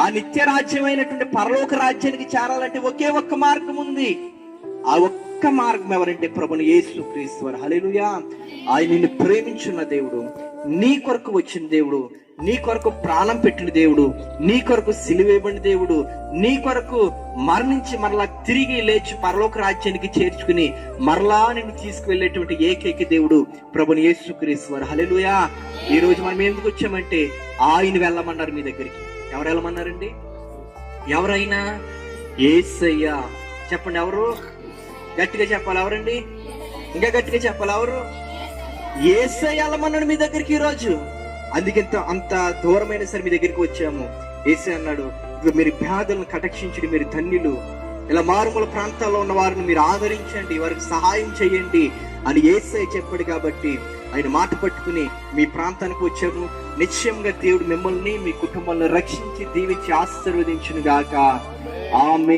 ఆ నిత్య రాజ్యమైనటువంటి పరలోక రాజ్యానికి చేరాలంటే ఒకే ఒక్క మార్గం ఉంది. ఆ ఒక్క మార్గం ఎవరంటే ప్రభుని యేసు క్రీశ్వర్ హలేలుయా ఆయన నిన్ను ప్రేమించున్న దేవుడు నీ కొరకు వచ్చిన దేవుడు నీ కొరకు ప్రాణం పెట్టిన దేవుడు నీ కొరకు సిలివేయబడిన దేవుడు నీ కొరకు మరణించి మరలా తిరిగి లేచి పరలోక రాజ్యానికి చేర్చుకుని మరలా నిన్ను తీసుకువెళ్ళేటువంటి ఏకైక దేవుడు ప్రభుని యేసు క్రీశ్వర్ హల్లెలూయా. ఈ రోజు మనం ఎందుకు వచ్చామంటే ఆయన వెళ్ళమన్నారు మీ దగ్గరికి. ఎవరు వెళ్ళమన్నారండి ఎవరైనా? ఏసయ్యా. చెప్పండి ఎవరు? గట్టిగా చెప్పాలి ఎవరండి? ఇంకా గట్టిగా చెప్పాలి ఎవరు? ఏసయ్య వెళ్ళమన్నాడు మీ దగ్గరికి ఈరోజు. అందుకెంత అందుకే అంత దూరమైన సరే మీ దగ్గరికి వచ్చాము. ఏసై అన్నాడు మీరు వ్యాధులను కటక్షించండి మీరు ధన్యులు. ఇలా మారుమూల ప్రాంతాల్లో ఉన్న వారిని మీరు ఆదరించండి వారికి సహాయం చేయండి అని ఏసై చెప్పాడు కాబట్టి ఆయన మాట పట్టుకుని మీ ప్రాంతానికి వచ్చాము. నిశ్చయంగా దేవుడు మిమ్మల్ని మీ కుటుంబాలను రక్షించి దీవించి ఆశీర్వదించును గాక ఆమె